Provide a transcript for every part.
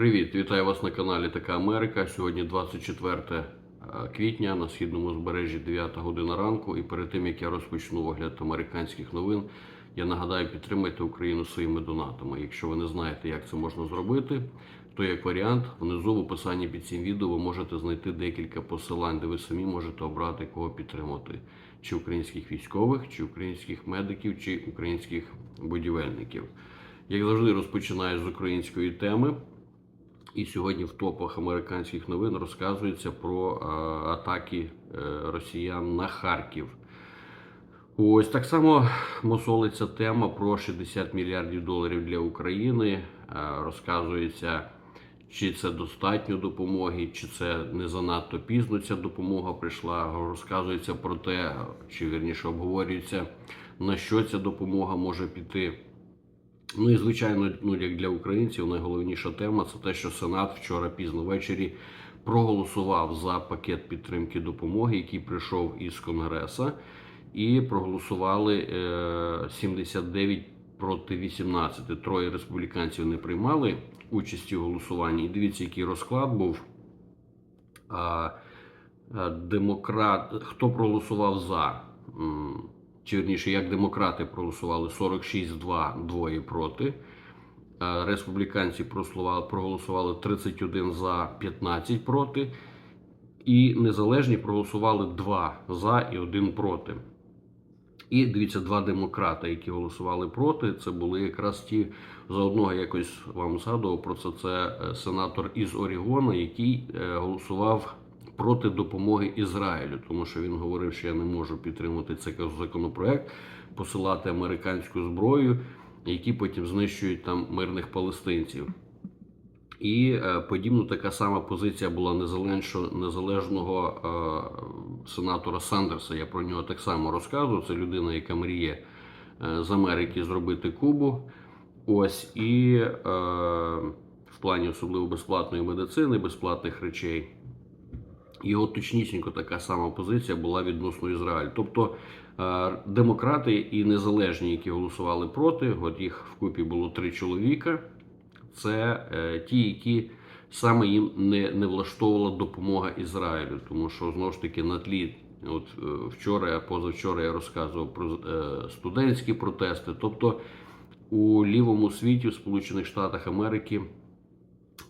Привіт, вітаю вас на каналі Така Америка. Сьогодні 24 квітня на східному збережжі 9 година ранку. І перед тим як я розпочну огляд американських новин, я нагадаю, підтримайте Україну своїми донатами. Якщо ви не знаєте, як це можна зробити, то як варіант, внизу в описанні під цим відео ви можете знайти декілька посилань, де ви самі можете обрати кого підтримати: чи українських військових, чи українських медиків, чи українських будівельників. Як завжди, розпочинаю з української теми. І сьогодні в топах американських новин розказується про атаки е, росіян на Харків. Ось так само мосолиться тема про 60 мільярдів доларів для України. Е, розказується, чи це достатньо допомоги, чи це не занадто пізно ця допомога прийшла. Розказується про те, чи вірніше обговорюється, на що ця допомога може піти. Ну і звичайно, ну як для українців, найголовніша тема це те, що Сенат вчора пізно ввечері проголосував за пакет підтримки допомоги, який прийшов із Конгреса, і проголосували е, 79 проти 18. Троє республіканців не приймали участі у голосуванні. І дивіться, який розклад був. А, демократ, хто проголосував за? Чи вірніше, як демократи проголосували 46-2, двоє проти. Е, Республіканці проголосували, проголосували 31 за, 15 проти. І незалежні проголосували 2 за і 1 проти. І дивіться, два демократи, які голосували проти, це були якраз ті, за одного якось вам згадував про це. Це е, сенатор із Орігона, який е, голосував проти допомоги Ізраїлю, тому що він говорив, що я не можу підтримати цей законопроект, посилати американську зброю, які потім знищують там мирних палестинців. І е, подібно така сама позиція була незалежного е, сенатора Сандерса. Я про нього так само розказував. Це людина, яка мріє е, з Америки зробити Кубу. Ось і в плані особливо безплатної медицини, безплатних речей. Його точнісінько така сама позиція була відносно Ізраїлю. Тобто е, демократи і незалежні, які голосували проти, от їх вкупі було три чоловіка. Це е, ті, які саме їм не, не влаштовувала допомога Ізраїлю, тому що знову ж таки на тлі, от е, вчора, позавчора я розказував про студентські протести. Тобто у лівому світі, в Сполучених Штатах Америки,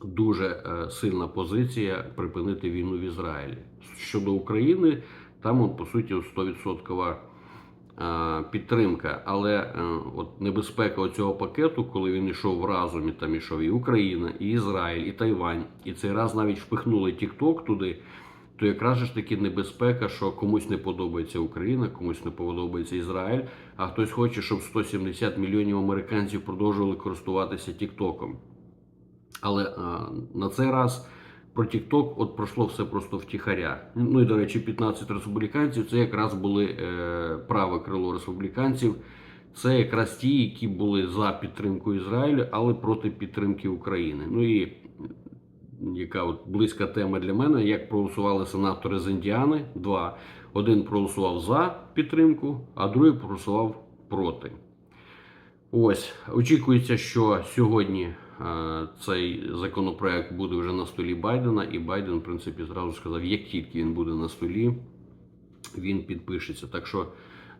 дуже е, сильна позиція припинити війну в Ізраїлі. Щодо України, там от, по суті 100% е, підтримка. Але е, от небезпека цього пакету, коли він йшов разом, і там ішов і Україна, і Ізраїль, і Тайвань, і цей раз навіть впихнули TikTok туди. То якраз ж таки небезпека, що комусь не подобається Україна, комусь не подобається Ізраїль, а хтось хоче, щоб 170 мільйонів американців продовжували користуватися Тіктоком. Але а, на цей раз про TikTok от пройшло все просто втіхаря. Ну і до речі, 15 республіканців це якраз були е, праве крило республіканців. Це якраз ті, які були за підтримку Ізраїлю, але проти підтримки України. Ну і яка от близька тема для мене, як проголосували сенатори з Індіани. Два. Один проголосував за підтримку, а другий проголосував проти. Ось очікується, що сьогодні цей законопроект буде вже на столі Байдена, і Байден, в принципі, зразу сказав, як тільки він буде на столі, він підпишеться. Так що,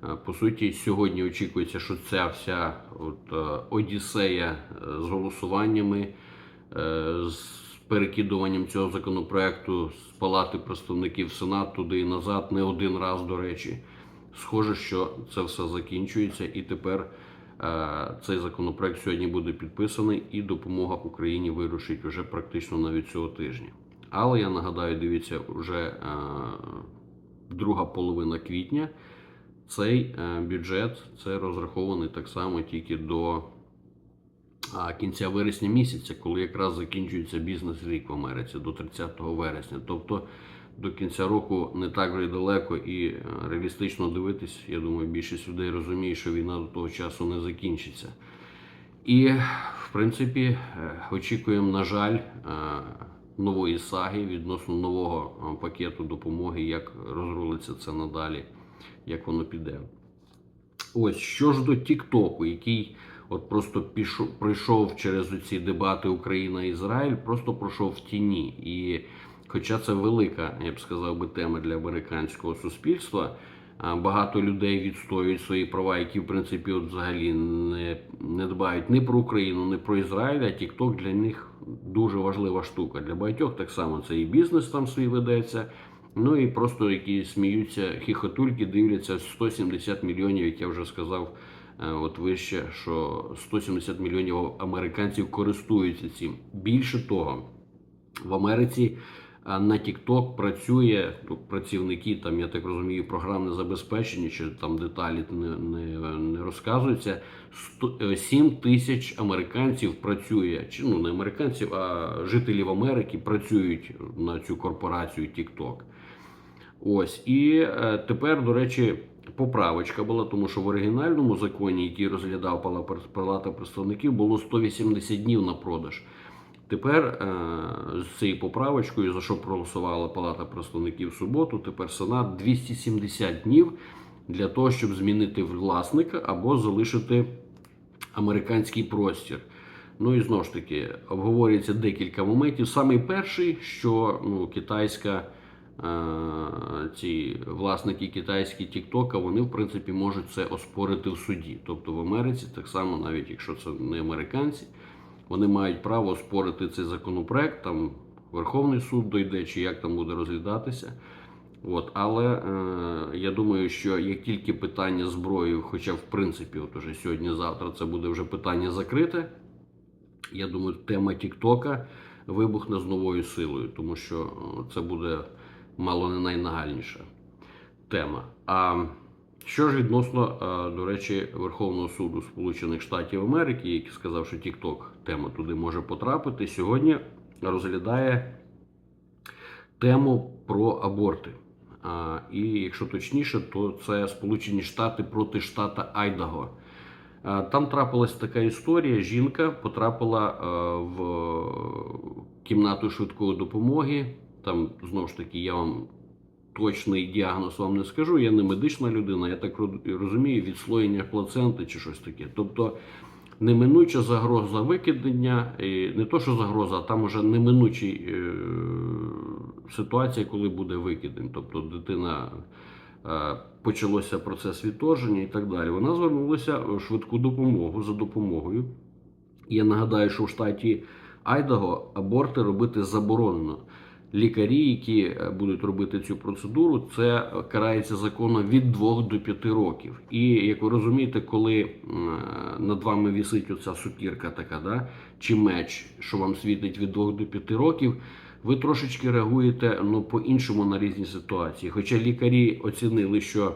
е, по суті, сьогодні очікується, що ця вся от, е, одіссея е, з голосуваннями, е, з перекидуванням цього законопроекту з Палати представників Сенат туди і назад, не один раз, до речі. Схоже, що це все закінчується, і тепер е, цей законопроект сьогодні буде підписаний, і допомога Україні вирушить уже практично навіть цього тижня. Але я нагадаю, дивіться, вже е, друга половина квітня. Цей е, бюджет це розрахований так само тільки до кінця вересня місяця, коли якраз закінчується бізнес-рік в Америці до 30 вересня. Тобто до кінця року не так вже й далеко і е, реалістично дивитись, я думаю, більшість людей розуміє, що війна до того часу не закінчиться. І, в принципі, е, очікуємо, на жаль, е, нової саги відносно нового пакету допомоги, як розрулиться це надалі, як воно піде. Ось що ж до Тіктоку, який от просто пішов, пройшов через ці дебати Україна-Ізраїль, просто пройшов в тіні. І хоча це велика, я б сказав би, тема для американського суспільства. Багато людей відстоюють свої права, які в принципі от взагалі не, не дбають ні про Україну, ні про Ізраїль. А TikTok для них дуже важлива штука. Для багатьох так само це і бізнес там свій ведеться. Ну і просто які сміються, хіхотульки дивляться 170 мільйонів, як я вже сказав, е, от вище, що 170 мільйонів американців користуються цим. Більше того, в Америці на TikTok працює ну, працівники, там я так розумію, програмне забезпечення, чи там деталі не, не, не розказуються. Сто- е, 7 тисяч американців працює, чи ну не американців, а жителів Америки працюють на цю корпорацію TikTok. Ось і е, тепер, до речі, поправочка була, тому що в оригінальному законі, який розглядав Пала- Палата представників, було 180 днів на продаж. Тепер е, з цією поправочкою, за що проголосувала Палата представників суботу, тепер Сенат 270 днів для того, щоб змінити власника або залишити американський простір. Ну і знову ж таки обговорюється декілька моментів. Самий перший, що ну, китайська е, ці власники китайські Тіктока, вони в принципі можуть це оспорити в суді. Тобто в Америці, так само, навіть якщо це не американці, вони мають право оспорити цей законопроект. Там Верховний суд дойде, чи як там буде розглядатися. От, але е, я думаю, що як тільки питання зброї, хоча в принципі, от уже сьогодні-завтра це буде вже питання закрите. Я думаю, тема Тіктока вибухне з новою силою, тому що е, це буде мало не найнагальніша тема. А що ж відносно, е, до речі, Верховного суду Сполучених Штатів Америки, який сказав, що Тікток тема туди може потрапити, сьогодні розглядає тему про аборти. І якщо точніше, то це Сполучені Штати проти штата Айдаго. Там трапилась така історія. Жінка потрапила в кімнату швидкої допомоги. Там знову ж таки я вам точний діагноз вам не скажу. Я не медична людина, я так розумію, відслоєння плаценти чи щось таке. Тобто неминуча загроза викидення, і не то, що загроза, а там уже неминучий е, ситуація, коли буде викидень. Тобто дитина е, почалося процес відторження і так далі. Вона звернулася в швидку допомогу за допомогою. Я нагадаю, що в штаті Айдаго аборти робити заборонено. Лікарі, які е, будуть робити цю процедуру, це карається законом від 2 до 5 років. І як ви розумієте, коли е, над вами вісить оця сукірка така, да, чи меч, що вам світить від 2 до 5 років, ви трошечки реагуєте ну, по-іншому на різні ситуації. Хоча лікарі оцінили, що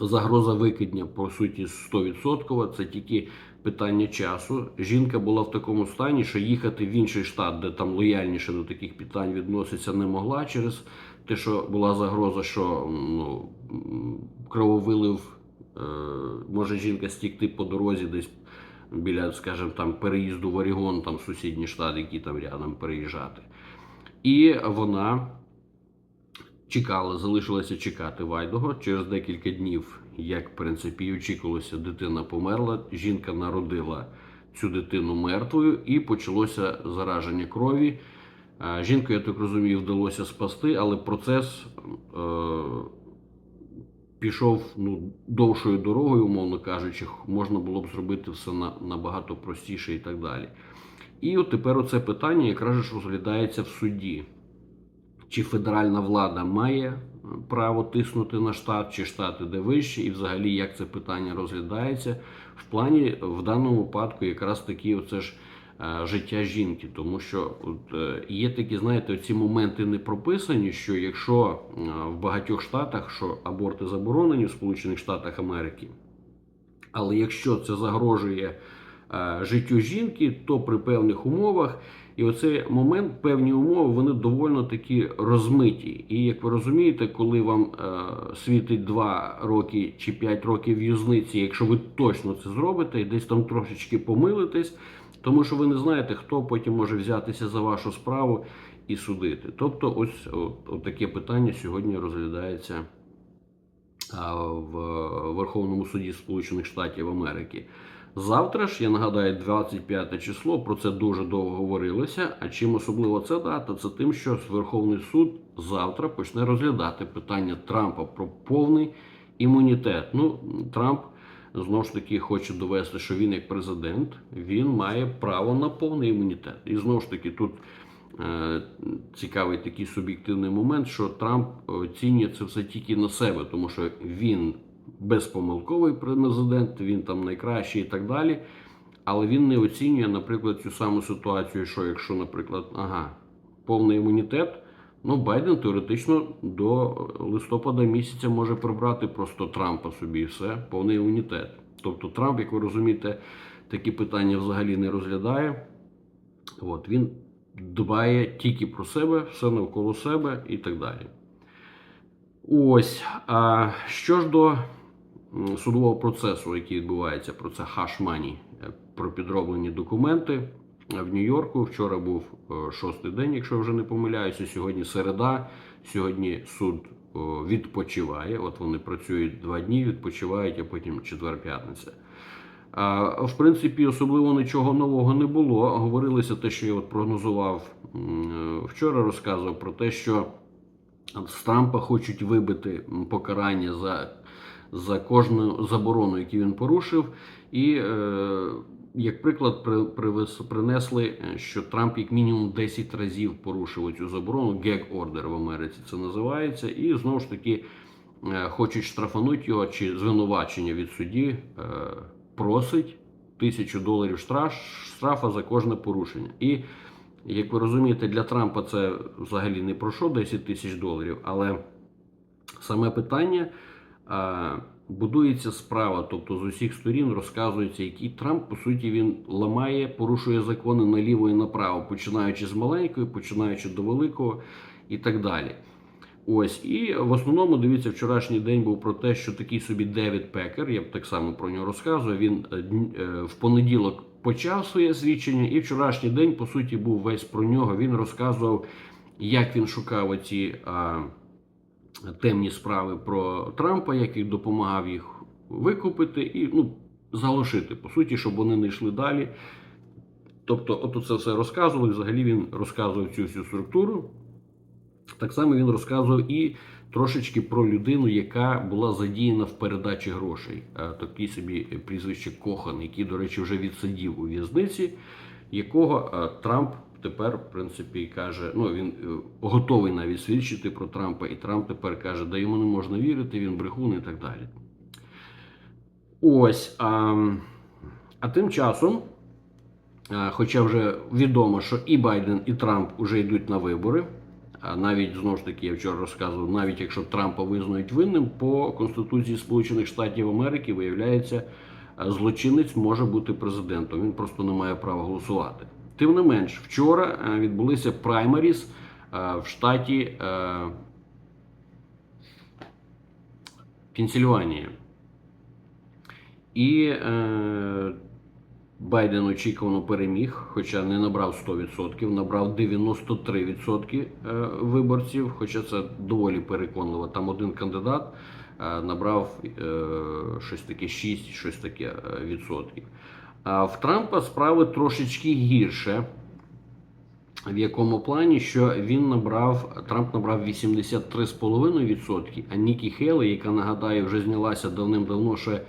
загроза викидня по суті 100%, це тільки питання часу. Жінка була в такому стані, що їхати в інший штат, де там лояльніше до таких питань відноситься, не могла через те, що була загроза, що ну, крововилив е, може жінка стікти по дорозі десь біля, скажімо, там переїзду в Орігон, там сусідній штат, який там рядом переїжджати. І вона чекала, залишилася чекати Вайдого. Через декілька днів, як в принципі очікувалося, дитина померла. Жінка народила цю дитину мертвою і почалося зараження крові. Е, Жінку, я так розумію, вдалося спасти, але процес е, пішов ну, довшою дорогою, умовно кажучи, можна було б зробити все на, набагато простіше і так далі. І от тепер оце питання якраз розглядається в суді. Чи федеральна влада має право тиснути на штат, чи штати де вище, і взагалі як це питання розглядається в плані в даному випадку, якраз такі оце ж е, життя жінки, тому що от, е, є такі, знаєте, ці моменти не прописані, що якщо е, в багатьох штатах що аборти заборонені в Сполучених Штатах Америки, але якщо це загрожує життю жінки, то при певних умовах. І оцей момент, певні умови, вони доволі такі розмиті. І як ви розумієте, коли вам е, світить 2 роки чи 5 років в'язниці, якщо ви точно це зробите і десь там трошечки помилитесь, тому що ви не знаєте, хто потім може взятися за вашу справу і судити. Тобто, ось от, от таке питання сьогодні розглядається в Верховному суді Сполучених Штатів Америки. Завтра ж, я нагадаю, 25 число, про це дуже довго говорилося. А чим особливо ця дата? Це тим, що Верховний суд завтра почне розглядати питання Трампа про повний імунітет. Ну, Трамп знову ж таки хоче довести, що він як президент він має право на повний імунітет. І знову ж таки, тут е, цікавий такий суб'єктивний момент, що Трамп оцінює це все тільки на себе, тому що він безпомилковий президент, він там найкращий і так далі. Але він не оцінює, наприклад, цю саму ситуацію, що якщо, наприклад, ага, повний імунітет, ну Байден теоретично до листопада місяця може прибрати просто Трампа собі і все, повний імунітет. Тобто Трамп, як ви розумієте, такі питання взагалі не розглядає. От, він дбає тільки про себе, все навколо себе і так далі. Ось. А що ж до судового процесу, який відбувається про це хаш-мані, е, про підроблені документи е, в Нью-Йорку. Вчора був е, шостий день, якщо вже не помиляюся. Сьогодні середа. Сьогодні суд відпочиває. От вони працюють два дні, відпочивають, а потім четвер-п'ятниця. В принципі, особливо нічого нового не було. Говорилося те, що я от прогнозував вчора, розказував про те, що з Трампа хочуть вибити покарання за, за кожну заборону, яку він порушив. І, е, як приклад, при, привез- принесли, е, що Трамп як мінімум 10 разів порушив цю заборону, гек ордер в Америці це називається. І знову ж таки е, хочуть штрафануть його чи звинувачення від судді е, просить тисячу доларів штраф, штрафа за кожне порушення. І як ви розумієте, для Трампа це взагалі не про що 10 тисяч доларів, але саме питання будується справа, тобто з усіх сторін розказується, який Трамп, по суті, він ламає, порушує закони наліво і направо, починаючи з маленької, починаючи до великого і так далі. Ось і в основному дивіться, вчорашній день був про те, що такий собі Девід Пекер, я б так само про нього розказую. Він е, е, в понеділок почав своє свідчення, і вчорашній день, по суті, був весь про нього. Він розказував, як він шукав оці а, темні справи про Трампа, як він допомагав їх викупити і ну, залишити, по суті, щоб вони не йшли далі. Тобто, от це все розказував, і взагалі він розказував цю всю структуру. Так само він розказував і трошечки про людину, яка була задіяна в передачі грошей. Е, Такий собі прізвище Кохан, який, до речі, вже відсидів у в'язниці, якого е, Трамп тепер, в принципі, каже: ну він е, готовий навіть свідчити про Трампа, і Трамп тепер каже, да йому не можна вірити, він брехун і так далі. Ось. А, а тим часом. Хоча вже відомо, що і Байден, і Трамп вже йдуть на вибори. Навіть знову ж таки, я вчора розказував, навіть якщо Трампа визнають винним, по Конституції Сполучених Штатів Америки виявляється, е, злочинець може бути президентом. Він просто не має права голосувати. Тим не менш, вчора е, відбулися праймаріс е, в штаті Пенсільванія. І Байден очікувано переміг, хоча не набрав 100%, набрав 93% е, виборців, хоча це доволі переконливо. Там один кандидат е, набрав е, щось таке 6, щось таке відсотків. А в Трампа справи трошечки гірше. В якому плані, що він набрав, Трамп набрав 83,5%, а Нікі Хейлі, яка нагадаю, вже знялася давним-давно ще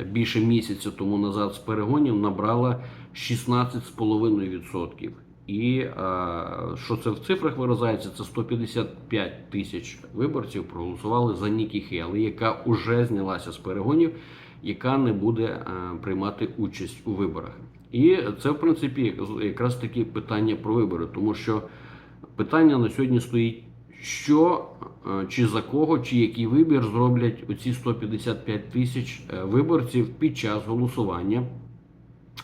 більше місяця тому назад з перегонів, набрала 16,5%. І що це в цифрах виражається? Це 155 тисяч виборців проголосували за Нікі Хейлі, яка вже знялася з перегонів, яка не буде приймати участь у виборах. І це, в принципі, якраз таки питання про вибори, тому що питання на сьогодні стоїть, що е, чи за кого, чи який вибір зроблять оці 155 тисяч е, виборців під час голосування.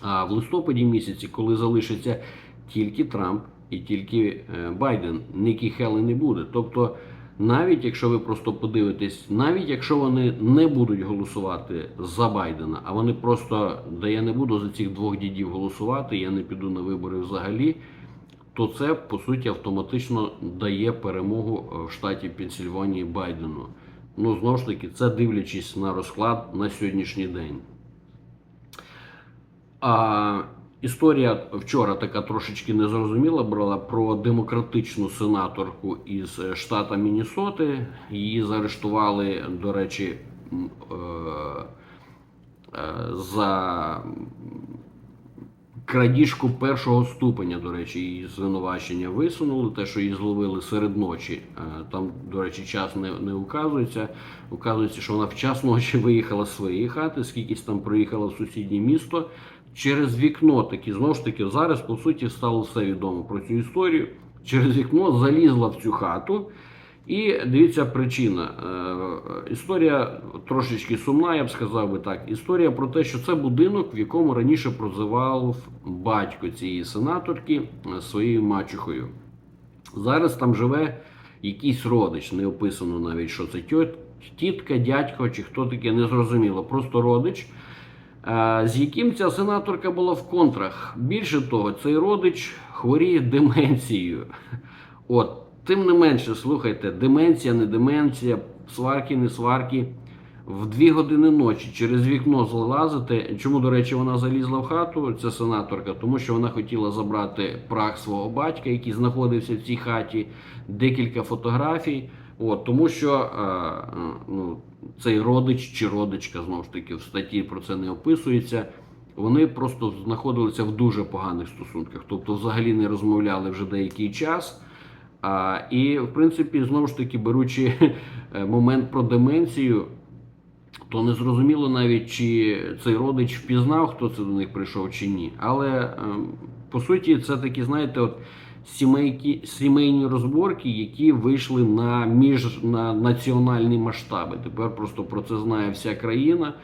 А в листопаді місяці, коли залишиться тільки Трамп і тільки е, Байден, Нікі Хелли не буде. Тобто, навіть якщо ви просто подивитесь, навіть якщо вони не будуть голосувати за Байдена, а вони просто да я не буду за цих двох дідів голосувати, я не піду на вибори взагалі, то це по суті автоматично дає перемогу е, в штаті Пенсільванії Байдену. Ну знову ж таки, це дивлячись на розклад на сьогоднішній день. А історія вчора така трошечки незрозуміла була про демократичну сенаторку із е, штата Міннесоти. Її заарештували, до речі, е, за крадіжку першого ступеня, до речі, її звинувачення висунули, те, що її зловили серед ночі. Е, Там, до речі, час не, не указується. Указується, що вона в час ночі виїхала з своєї хати, скількись там приїхала в сусіднє місто. Через вікно таки, знову ж таки, зараз, по суті, стало все відомо про цю історію. Через вікно залізла в цю хату. І дивіться причина. Е, Історія трошечки сумна, я б сказав би так. Історія про те, що це будинок, в якому раніше прозивав батько цієї сенаторки е, своєю мачухою. Зараз там живе якийсь родич, не описано навіть, що це тітка, дядько чи хто таке, не зрозуміло. Просто родич, е, з яким ця сенаторка була в контрах. Більше того, цей родич хворіє деменцією. От, тим не менше, слухайте, деменція, не деменція, сварки, не сварки. В дві години ночі через вікно залазити. Чому, до речі, вона залізла в хату, ця сенаторка, тому що вона хотіла забрати прах свого батька, який знаходився в цій хаті, декілька фотографій. От, тому що е, е, ну, цей родич чи родичка, знову ж таки, в статті про це не описується. Вони просто знаходилися в дуже поганих стосунках, тобто взагалі не розмовляли вже деякий час. А, і, в принципі, знову ж таки, беручи е, момент про деменцію, то не зрозуміло навіть, чи цей родич впізнав, хто це до них прийшов чи ні. Але ем, по суті, це такі, знаєте, от сімейки, сімейні розборки, які вийшли на між на національні масштаби. Тепер просто про це знає вся країна.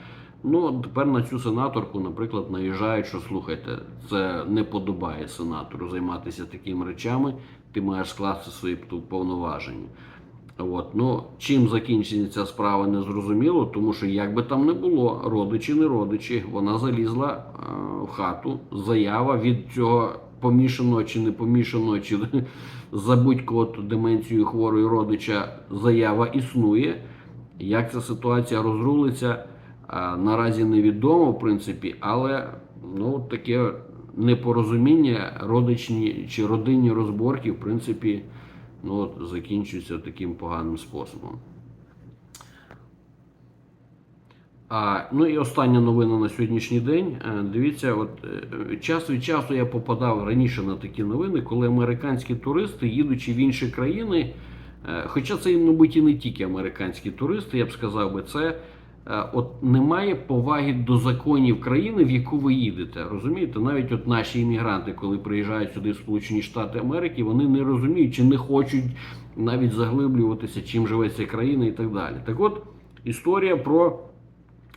Ну, тепер на цю сенаторку, наприклад, наїжджають, що слухайте, це не подобає сенатору займатися такими речами. Ти маєш скласти свої повноваження. От, ну, чим закінчиться ця справа, не зрозуміло, тому що як би там не було, родичі, не родичі, вона залізла е, в хату. Заява від цього помішаного чи не помішаного, чи за будь-кого тут деменцією хворої родича заява існує. Як ця ситуація розрулиться, наразі невідомо, в принципі, але ну, таке непорозуміння, родичні чи родинні розборки, в принципі ну, от, закінчується таким поганим способом. А, ну і остання новина на сьогоднішній день. Е, Дивіться, от е, час від часу я попадав раніше на такі новини, коли американські туристи, їдучи в інші країни, е, хоча це, мабуть, і не тільки американські туристи, я б сказав би, це е, от немає поваги до законів країни, в яку ви їдете. Розумієте, навіть от наші іммігранти, коли приїжджають сюди в Сполучені Штати Америки, вони не розуміють чи не хочуть навіть заглиблюватися, чим живе ця країна і так далі. Так от історія про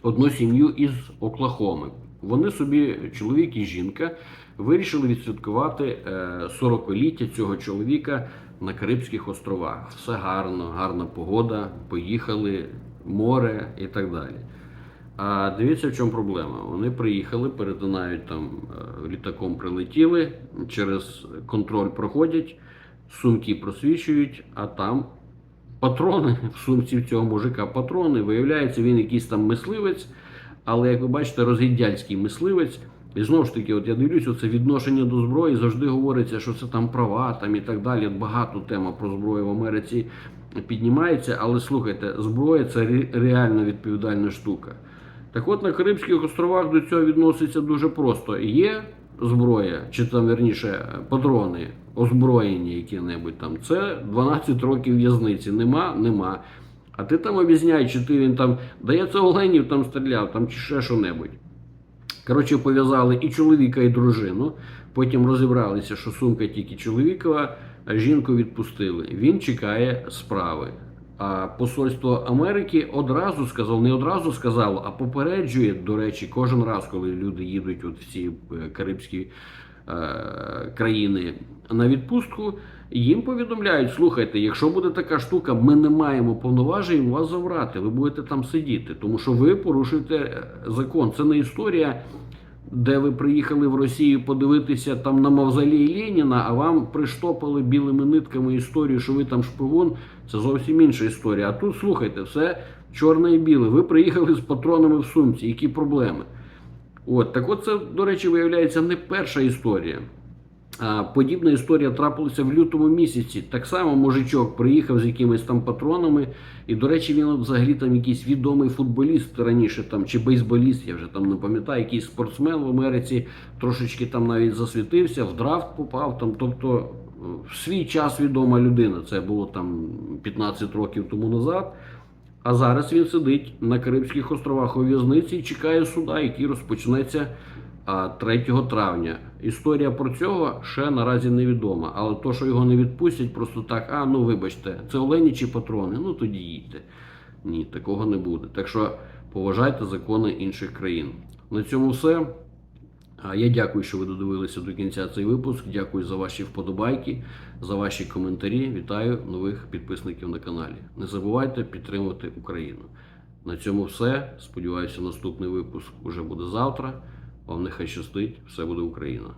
одну сім'ю із Оклахоми. Вони собі, чоловік і жінка, вирішили відсвяткувати е, 40-ліття цього чоловіка на Карибських островах. Все гарно, гарна погода, поїхали, море і так далі. А дивіться, в чому проблема. Вони приїхали, перетинають там е, літаком, прилетіли, через контроль проходять, сумки просвічують, а там патрони в сумці цього мужика патрони. Виявляється, він якийсь там мисливець, але як ви бачите, розгіддяльський мисливець. І знову ж таки, от я дивлюся, це відношення до зброї завжди говориться, що це там права там і так далі. Багато тема про зброю в Америці піднімається. Але слухайте, зброя це реально відповідальна штука. Так от на Карибських островах до цього відноситься дуже просто. Є зброя, чи там верніше патрони, озброєні які-небудь там. Це 12 років в'язниці. Нема, нема. А ти там обізняй, чи ти він там, да я це Оленів там стріляв, там чи ще що-небудь. Коротше, пов'язали і чоловіка, і дружину. Потім розібралися, що сумка тільки чоловікова, а жінку відпустили. Він чекає справи. А посольство Америки одразу сказав, не одразу сказало, а попереджує, до речі, кожен раз, коли люди їдуть от в ці е, карибські е, країни на відпустку, їм повідомляють: слухайте, якщо буде така штука, ми не маємо повноважень вас забрати. Ви будете там сидіти, тому що ви порушуєте е, закон. Це не історія. Де ви приїхали в Росію подивитися там на мавзолей Леніна, а вам приштопали білими нитками історію, що ви там шпигун, це зовсім інша історія. А тут слухайте, все чорне і біле. Ви приїхали з патронами в сумці. Які проблеми? От, так от це, до речі, виявляється не перша історія. Подібна історія трапилася в лютому місяці. Так само мужичок приїхав з якимись там патронами. І, до речі, він взагалі там якийсь відомий футболіст раніше там чи бейсболіст, я вже там не пам'ятаю, якийсь спортсмен в Америці трошечки там навіть засвітився, в драфт попав. Там, тобто е, в свій час відома людина. Це було там 15 років тому назад. А зараз він сидить на Карибських островах у в'язниці і чекає суда, який розпочнеться 3 травня. Історія про цього ще наразі невідома. Але то, що його не відпустять, просто так, а ну вибачте, це Оленічі патрони, ну тоді їдьте. Ні, такого не буде. Так що поважайте закони інших країн. На цьому все. Я дякую, що ви додивилися до кінця цей випуск. Дякую за ваші вподобайки, за ваші коментарі. Вітаю нових підписників на каналі. Не забувайте підтримувати Україну. На цьому все. Сподіваюся, наступний випуск уже буде завтра. Вам нехай щастить, все буде Україна.